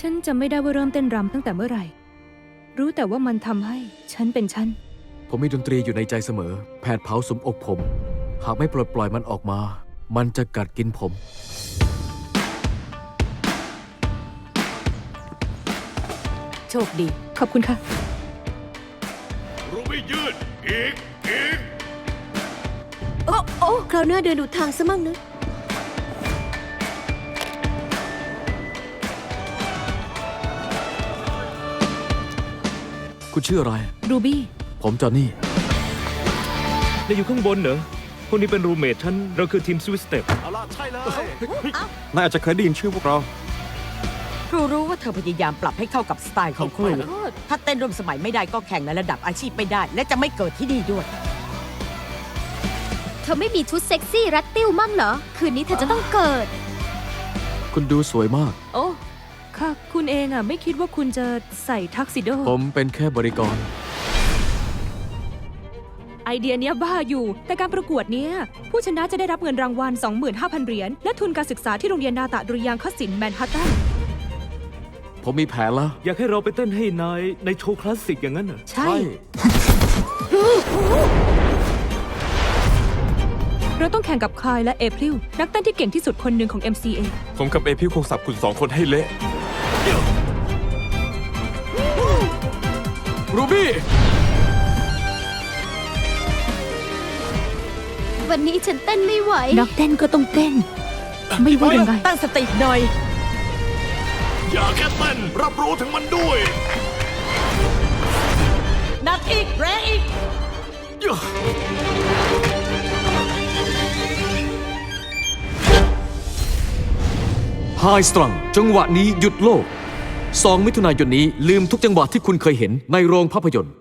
ฉันจำไม่ได้ว่าเริ่มเต้นรำตั้งแต่เมื่อไหร่ รู้แต่ว่ามันทำให้ฉันเป็นฉัน ผมมีดนตรีอยู่ในใจเสมอ แผดเผาสมอกผม หากไม่ปลดปล่อยมันออกมา มันจะกัดกินผม โชคดี ขอบคุณค่ะ รูไม่ยืด อีก อีก โอ้โอ้คราวหน้าเดินดูทางซะมั่งนะ คุณชื่ออะไร รูบี้ ผมจอห์นนี่ นายอยู่ข้างบนเหรอพวกนี้เป็นรูเมทฉัน เราคือทีมสวิสเต็ปเอาล่ะใช่เลย นายอาจจะเคยได้ยินชื่อพวกเรา ครูรู้ว่าเธอพยายามปรับให้เข้ากับสไตล์ของครู ถ้าเต้นร่วมสมัยไม่ได้ก็แข่งในระดับอาชีพไม่ได้ และจะไม่เกิดที่นี่ด้วย เธอไม่มีชุดเซ็กซี่รัดติ้วมั่งเหรอ คืนนี้เธอจะต้องเกิด คุณดูสวยมาก โอ้ ค่ะ คุณเองอะไม่คิดว่าคุณจะใส่ทักซิโด ผมเป็นแค่บริกร ไอเดียเนี้ยบ้าอยู่ แต่การประกวดเนี้ย ผู้ชนะจะได้รับเงินรางวัล 25,000 เหรียญ และทุนการศึกษาที่โรงเรียนนาตะดุริยางคศิลป์แมนฮัตตัน ผมมีแผนแล้ว อยากให้เราไปเต้นให้นายในโชว์คลาสสิกอย่างนั้นเหรอ ใช่ เราต้องแข่งกับคายและเอพริลนักเต้นที่เก่งที่สุดคนหนึ่งของ MCA ผมกับเอพิวคงสับคุณสองคนให้เละ รูบี้วันนี้ฉันเต้นไม่ไหว นักเต้นก็ต้องเต้น ไม่ว่ายังไงตั้งสติหน่อย อย่าแค่เต้นรับรู้ถึงมันด้วยนักอีกแรงอีก ไฮสตรังจังหวะนี้หยุดโลก 2 มิถุนายนนี้ลืมทุกจังหวะที่คุณเคยเห็นในโรงภาพยนตร์